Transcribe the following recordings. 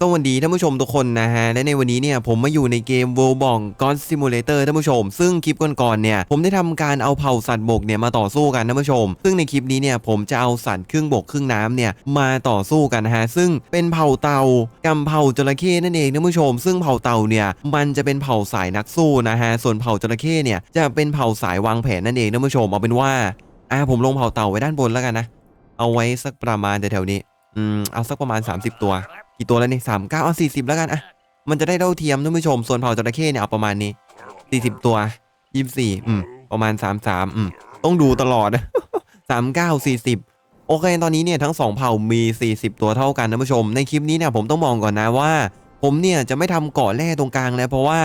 สวัสดีท่านผู้ชมทุกคนนะฮะ และในวันนี้เนี่ยผมมาอยู่ในเกม World b o n God Simulator ท่านผู้ชม ซึ่งคลิปก่อนๆเนี่ยผมได้ทำการเอาเผ่าสัตว์บกเนี่ยมาต่อสู้กันท่านผู้ชม ซึ่งในคลิปนี้เนี่ยผมจะเอาสัตว์ครึ่งบกครึ่งน้ำเนี่ยมาต่อสู้กันนะฮะ ซึ่งเป็นเผ่าเต่ากำเผ่าจระเข้นั่นเองท่านผู้ชม ซึ่งเผ่าเต่าเนี่ยมันจะเป็นเผ่าสายนักสู้นะฮะ ส่วนเผ่าจระเข้เนี่ยจะเป็นเผ่าสายวางแผนนั่นเองท่านผู้ชม เอาเป็นว่าอ่าผมลงเผ่าเต่าไว้ด้านบนแล้วกันนะ เอาไว้สักประมาณแถวๆนี้ อืม เอาสักประมาณ 30 ตัว กี่ตัวแล้วเนี่ยสามเก้าเอาสี่สิบแล้วกันอะมันจะได้เท่าเทียมท่านผู้ชม ส่วนเผ่าจระเข้เนี่ยเอาประมาณนี้สี่สิบตัวยี่สิบสี่อืมประมาณสามสามอืมต้องดูตลอดสามเก้าสี่สิบโอเค ตอนนี้เนี่ยทั้งสองเผ่ามี 40 ตัวเท่ากันท่านผู้ชม ในคลิปนี้เนี่ยผมต้องมองก่อนนะว่า ผมเนี่ยจะไม่ทำเกาะแร่ตรงกลางแล้วเพราะว่า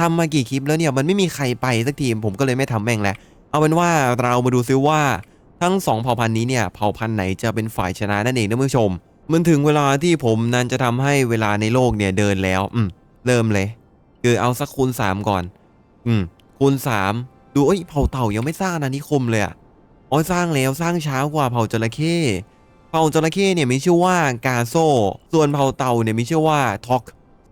ทำมากี่คลิปแล้วเนี่ยมันไม่มีใครไปสักทีผมก็เลยไม่ทำแม่งแล้วเอาเป็นว่าเรามาดูซิว่าทั้งสองเผ่าพันธุ์นี้เนี่ยเผ่าพันธุ์ไหนจะเป็นฝ่ายชนะนั่นเองท่านผู้ชม มันถึงเวลาที่ผมนั้นจะทำให้เวลาในโลกเนี่ยเดินแล้ว อืม เริ่มเลย คือเอาสักคูณสามก่อน อืม คูณสามดูเอ้ยเผ่าเต่ายังไม่สร้างอานิคมเลยอะอ๋อสร้างแล้วสร้างช้ากว่าเผ่าจระเข้เผ่าจระเข้เนี่ยมีชื่อว่ากาโซส่วนเผ่าเต่าเนี่ยมีชื่อว่าท็อก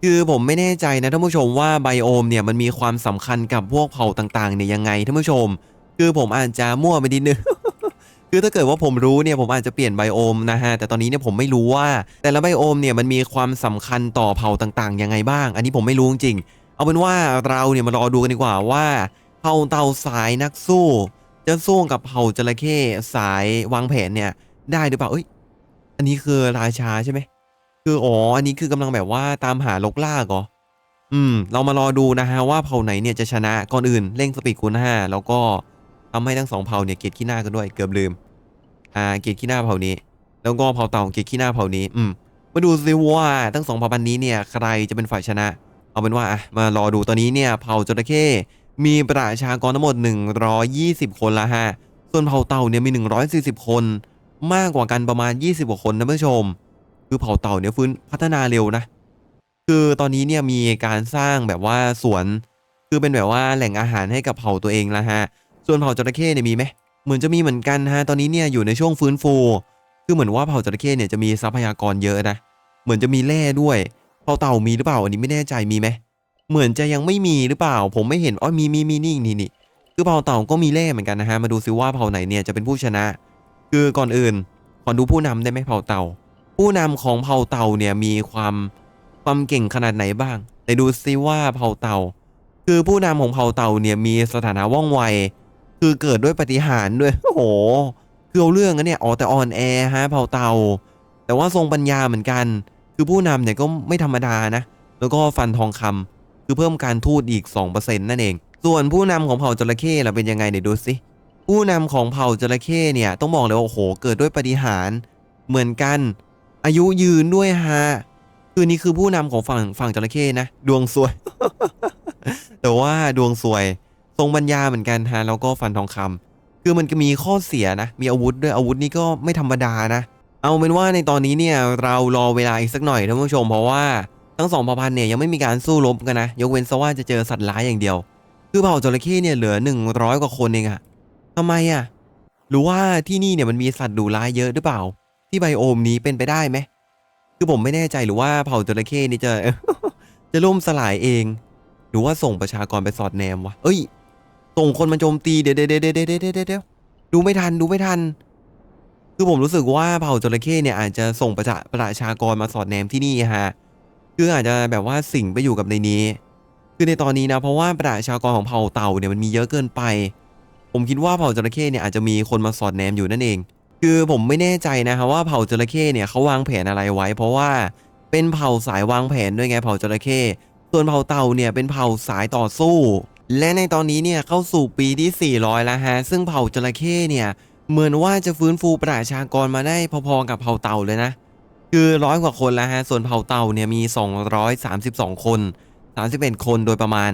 คือผมไม่แน่ใจนะท่านผู้ชมว่าไบโอมเนี่ยมันมีความสำคัญกับพวกเผ่าต่างๆเนี่ยยังไงท่านผู้ชม คือผมอาจจะมั่วไปนิดนึง คือถ้าเกิดว่าผมรู้เนี่ยผมอาจจะเปลี่ยนไบโอมนะฮะแต่ตอนนี้เนี่ยผมไม่รู้ว่า แต่ละไบโอมเนี่ยมันมีความสำคัญต่อเผ่าต่างๆยังไงบ้าง อันนี้ผมไม่รู้จริงเอาเป็นว่าเราเนี่ยมารอดูกันดีกว่าว่าเผ่าเต่าสายนักสู้ จะสู้กับเผ่าจระเข้สายวางแผนเนี่ยได้หรือเปล่าเอ้ยอันนี้คือราชาใช่ไหมคืออ๋ออันนี้คือกำลังแบบว่าตามหาลกล่าเหรออืม เรามารอดูนะฮะว่าเผ่าไหนเนี่ยจะชนะก่อนอื่นเร่งสปีดคูณห้าแล้วก็ ทำให้ทั้งสองเผ่าเนี่ยเกลียดขี้หน้ากันด้วยเกือบลืม อ่าเกลียดขี้หน้าเผ่านี้ แล้วก็เผ่าเต่าเกลียดขี้หน้าเผ่านี้ อืม มาดูซิว่าทั้งสองเผ่าพันธุ์นี้เนี่ยใครจะเป็นฝ่ายชนะ เอาเป็นว่าอะมารอดูตอนนี้เนี่ยเผ่าจระเข้มีประชากรทั้งหมด 120 คนละฮะ ส่วนเผ่าเต่าเนี่ยมี 140 คน มากกว่ากันประมาณ 20กว่าคนนะผู้ชม คือเผ่าเต่าเนี่ยฟื้นพัฒนาเร็วนะ คือตอนนี้เนี่ยมีการสร้างแบบว่าสวน คือเป็นแบบว่าแหล่งอาหารให้กับเผ่าตัวเองล้วฮะ ส่วนเผ่าจระเข้เนี่ยมีไหมเหมือนจะมีเหมือนกันฮะตอนนี้เนี่ยอยู่ในช่วงฟื้นฟู คือเหมือนว่าเผ่าจระเข้เนี่ยจะมีทรัพยากรเยอะนะเหมือนจะมีแร่ด้วยเผ่าเต่ามีหรือเปล่าอันนี้ไม่แน่ใจมีไหมเหมือนจะยังไม่มีหรือเปล่า ผมไม่เห็นอ้อยมีมีมีนี่นี่นี่คือเผ่าเต่าก็มีแร่เหมือนกันนะฮะมาดูซิว่าเผ่าไหนเนี่ยจะเป็นผู้ชนะ คือก่อนอื่นขอดูผู้นำได้ไหมเผ่าเต่า ผู้นำของเผ่าเต่าเนี่ยมีความความเก่งขนาดไหนบ้างไหนดูซิว่าเผ่าเต่า คือผู้นำของเผ่าเต่าเนี่ยมีสถานะว่องไว คือเกิดด้วยปฏิหารด้วยโอ้โหคือเอาเรื่องนะเนี่ยอ๋อแต่อ่อนแอฮะเผาเตา แต่ว่าทรงปัญญาเหมือนกัน คือผู้นำเนี่ยก็ไม่ธรรมดานะ แล้วก็ฟันทองคำคือเพิ่มการทูตอีก 2%นั่นเอง ส่วนผู้นำของเผ่าจระเข้ล่ะเป็นยังไงเดี๋ยวดูสิผู้นำของเผ่าจระเข้เนี่ยต้องบอกเลยว่าโอ้โหเกิดด้วยปฏิหารเหมือนกัน อายุยืนด้วยฮะคือนี่คือผู้นำของฝั่งฝั่งจระเข้นะ ดวงสวย แต่ว่าดวงสวย รงปัญญาเหมือนกันฮะแล้วก็ฟันทองคำคือมันก็มีข้อเสียนะ มีอาวุธด้วยอาวุธนี่ก็ไม่ธรรมดานะ เอาเป็นว่าในตอนนี้เนี่ยเรารอเวลาอีกสักหน่อยท่านผู้ชมเพราะว่าทั้งสองเผ่าพันธุ์เนี่ยยังไม่มีการสู้รบกันนะ ยกเว้นซะว่าจะเจอสัตว์ร้ายอย่างเดียว คือเผ่าจระเข้เนี่ยเหลือ 100 กว่าคนเองอะทำไมอะหรือว่าที่นี่เนี่ยมันมีสัตว์ดุร้ายเยอะหรือเปล่า ที่ไบโอมนี้เป็นไปได้ไหมคือผมไม่แน่ใจหรือว่าเผ่าจระเข้นี่จะจะล่มสลายเอง หรือว่าส่งประชากรไปสอดแนมวะเอ้ย ส่งคนมาโจมตีเดี๋ยวเดี๋ยวเดี๋ยวเดี๋ยวเดี๋ยวเดี๋ยวดูไม่ทันดูไม่ทัน คือผมรู้สึกว่าเผ่าจระเข้เนี่ยอาจจะส่งประชาประชากรมาสอดแนมที่นี่ฮะคืออาจจะแบบว่าสิงไปอยู่กับในนี้ คือในตอนนี้นะเพราะว่าประชากรของเผ่าเต่าเนี่ยมันมีเยอะเกินไป ผมคิดว่าเผ่าจระเข้เนี่ยอาจจะมีคนมาสอดแนมอยู่นั่นเอง คือผมไม่แน่ใจนะครับว่าเผ่าจระเข้เนี่ยเขาวางแผนอะไรไว้ เพราะว่าเป็นเผ่าสายวางแผนด้วยไงเผ่าจระเข้ส่วนเผ่าเต่าเนี่ยเป็นเผ่าสายต่อสู้ และในตอนนี้เนี่ยเข้าสู่ปีที่ 400 แล้วฮะ ซึ่งเผ่าจระเข้เนี่ยเหมือนว่าจะฟื้นฟูประชากรมาได้พอๆกับเผ่าเต่าเลยนะ คือร้อยกว่าคนแล้วฮะ ส่วนเผ่าเต่าเนี่ยมี 232 คน 31 คนโดยประมาณ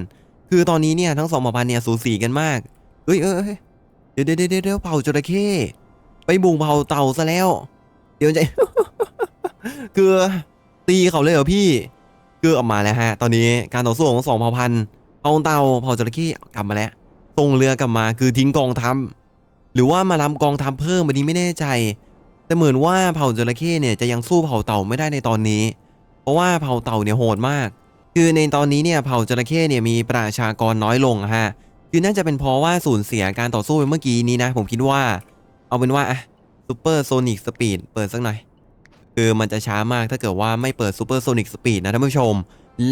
คือตอนนี้เนี่ยทั้งสองเผ่าพันธุ์เนี่ยสูสีกันมาก เอ้ยเอ้ยเอ้ยเดเดี๋ยวเดี๋ยวเดี๋ยวเผ่าจระเข้ไปบุกเผ่าเต่าซะแล้ว เดี๋ยวใจคือตีเขาเลยเหรอพี่ คือออกมาแล้วฮะ ตอนนี้การต่อสู้ของสองเผ่าพันธุ์ เผ่าเต่าเผ่าจระเข้กลับมาแล้วส่งเรือกลับมาคือทิ้งกองทัพหรือว่ามาลำกองทัพเพิ่มวันนี้ไม่แน่ใจ แต่เหมือนว่าเผ่าจระเข้เนี่ยจะยังสู้เผ่าเต่าไม่ได้ในตอนนี้ เพราะว่าเผ่าเต่าเนี่ยโหดมาก คือในตอนนี้เนี่ยเผ่าจระเข้เนี่ยมีประชากรน้อยลงฮะคือน่าจะเป็นเพราะว่าสูญเสียการต่อสู้ไปเมื่อกี้นี้นะ ผมคิดว่า เอาเป็นว่าอะซูเปอร์โซนิกสปีดเปิดสักหน่อยคือมันจะช้ามากถ้าเกิดว่าไม่เปิดซูเปอร์โซนิกสปีดนะท่านผู้ชม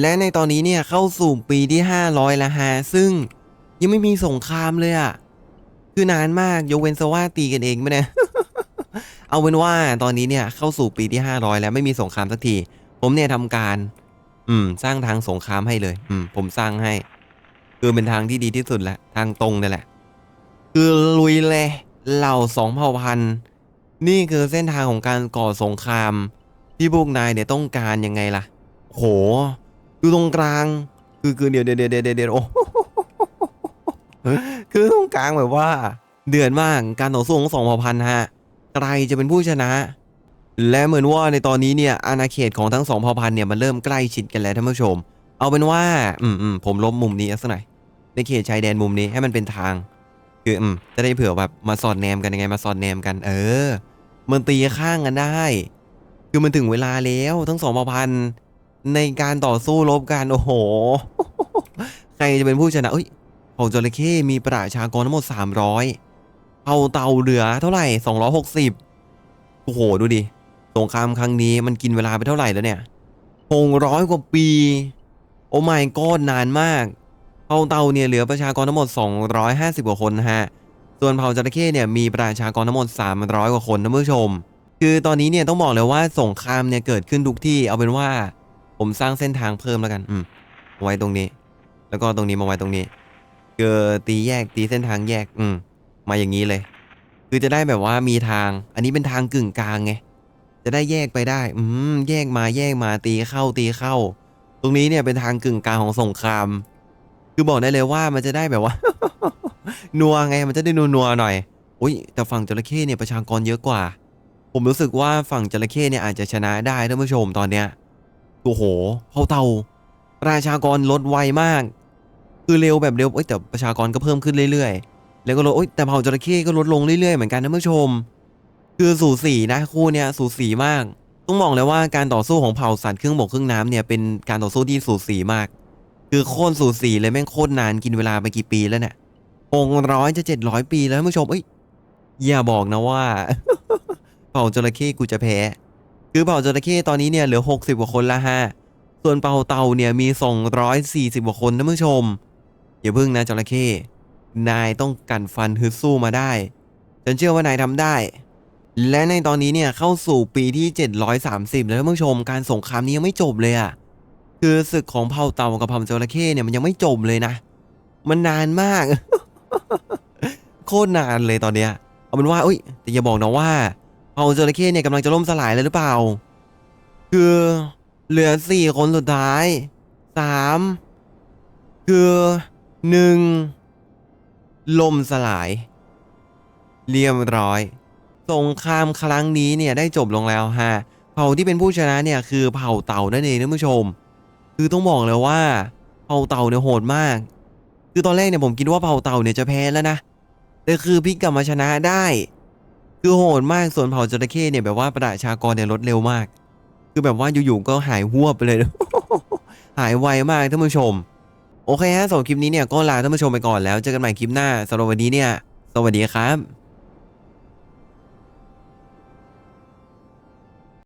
และในตอนนี้เนี่ยเข้าสู่ปีที่ 500 แล้วฮะซึ่งยังไม่มีสงครามเลยอะคือนานมากยกเว้นซะว่าตีกันเองไม่เนี่ยเอาเป็นว่าตอนนี้เนี่ยเข้าสู่ปีที่ 500 แล้วไม่มีสงครามสักที ผมเนี่ยทำการ อืม สร้างทางสงครามให้เลย อืม ผมสร้างให้ คือเป็นทางที่ดีที่สุดแหละทางตรงนี่แหละ คือลุยเลยเหล่าสองเผ่าพันธุ์นี่คือเส้นทางของการก่อสงคราม ที่พวกนายเนี่ยต้องการยังไงล่ะ โห ดูตรงกลาง คือคือเดี๋ยวเดี๋ยวเดี๋ยวเดี๋ยวโอ้คือตรงกลางแบบว่า เดือดมากการต่อสู้ของสองเผ่าพันธุ์ฮะใครจะเป็นผู้ชนะ และเหมือนว่าในตอนนี้เนี่ยอาณาเขตของทั้งสองเผ่าพันธุ์เนี่ยมันเริ่มใกล้ชิดกันแล้วท่านผู้ชม เอาเป็นว่า อืมอืมผมลบมุมนี้สักหน่อยในเขตชายแดนมุมนี้ให้มันเป็นทาง คืออืมจะได้เผื่อแบบมาสอดแนมกันยังไงมาสอดแนมกัน เออ มันตีข้างกันได้ คือมันถึงเวลาแล้วทั้งสองเผ่าพันธุ์ ในการต่อสู้รบกัน โอ้โห ใครจะเป็นผู้ชนะเอ้ยเผ่าจระเข้มีประชากรทั้งหมด 300เผ่าเต่าเหลือเท่าไหร่ 260 โอ้โห ดูดิ สงครามครั้งนี้มันกินเวลาไปเท่าไหร่แล้วเนี่ยหกร้อยกว่าปี โอ้ไม่ก็นานมากเผ่าเต่าเนี่ยเหลือประชากรทั้งหมด 250 กว่าคนนะฮะ ส่วนเผ่าจระเข้เนี่ยมีประชากรทั้งหมด 300 กว่าคนนะผู้ชม คือตอนนี้เนี่ยต้องบอกเลยว่าสงครามเนี่ยเกิดขึ้นทุกที่เอาเป็นว่า ผมสร้างเส้นทางเพิ่มแล้วกัน อืมเอาไว้ตรงนี้ แล้วก็ตรงนี้มาไว้ตรงนี้ เกิดตีแยกตีเส้นทางแยก อืม มาอย่างนี้เลย คือจะได้แบบว่ามีทาง อันนี้เป็นทางกึ่งกลางไง จะได้แยกไปได้ อืม แยกมาแยกมาตีเข้าตีเข้า ตรงนี้เนี่ยเป็นทางกึ่งกลางของสงคราม คือบอกได้เลยว่ามันจะได้แบบว่า นัวไง มันจะได้นัวนัวๆหน่อย อุ้ย แต่ฝั่งจระเข้เนี่ยประชากรเยอะกว่า ผมรู้สึกว่าฝั่งจระเข้เนี่ยอาจจะชนะได้ท่านผู้ชมตอนเนี้ย โอ้โหเผ่าเต่าประชากรลดไวมาก คือเร็วแบบเร็วเอ้ยแต่ประชากรก็เพิ่มขึ้นเรื่อยๆ แล้วก็ลดโอ้ยแต่เผ่าจระเข้ก็ลดลงเรื่อยๆเหมือนกันท่านผู้ชม คือสูสีนะคู่เนี่ยสูสีมาก ต้องบอกเลยว่าการต่อสู้ของเผ่าสัตว์ครึ่งบกครึ่งน้ำเนี่ยเป็นการต่อสู้ที่สูสีมาก คือโค่นสูสีเลยแม่งโคตรนานกินเวลาไปกี่ปีแล้วเนี่ยองร้อยจะเจ็ดร้อยปีแล้วท่านผู้ชมเอ้ยอย่าบอกนะว่า เผ่าจระเข้กูจะแพ้ คือเผ่าจระเข้ตอนนี้เนี่ยเหลือหกสิบกว่าคนละฮะ ส่วนเผ่าเต่าเนี่ยมีสองร้อยสี่สิบกว่าคนท่านผู้ชม อย่าพึ่งนะจระเข้นายต้องกัดฟันฮึดสู้มาได้ ฉันเชื่อว่านายทำได้ และในตอนนี้เนี่ยเข้าสู่ปีที่ 730 แล้วท่านผู้ชมการสงครามนี้ยังไม่จบเลยอะคือศึกของเผ่าเต่ากับเผ่าจระเข้เนี่ยมันยังไม่จบเลยนะ มันนานมาก โคตรนานเลยตอนเนี้ยเอาเป็นว่าอุ้ยแต่อย่าบอกนะว่า เผ่าจระเข้เนี่ยกำลังจะล่มสลายเลยหรือเปล่า คือเหลือสี่คนสุดท้ายสามคือหนึ่งล่มสลาย เรียบร้อยสงครามครั้งนี้เนี่ยได้จบลงแล้วฮะเผ่าที่เป็นผู้ชนะเนี่ยคือเผ่าเต่านั่นเองท่านผู้ชม คือต้องบอกเลยว่าเผ่าเต่าเนี่ยโหดมาก คือตอนแรกเนี่ยผมคิดว่าเผ่าเต่าเนี่ยจะแพ้แล้วนะแต่คือพลิกกลับมาชนะได้ คือโหดมากส่วนเผ่าจระเข้เนี่ยแบบว่าประชากรเนี่ยลดเร็วมาก คือแบบว่าอยู่ๆก็หายหัวบไปเลย หายไวมากท่านผู้ชม โอเคฮะสำหรับคลิปนี้เนี่ยก็ลาท่านผู้ชมไปก่อนแล้วเจอกันใหม่คลิปหน้าสำหรับวันนี้เนี่ย สวัสดีครับ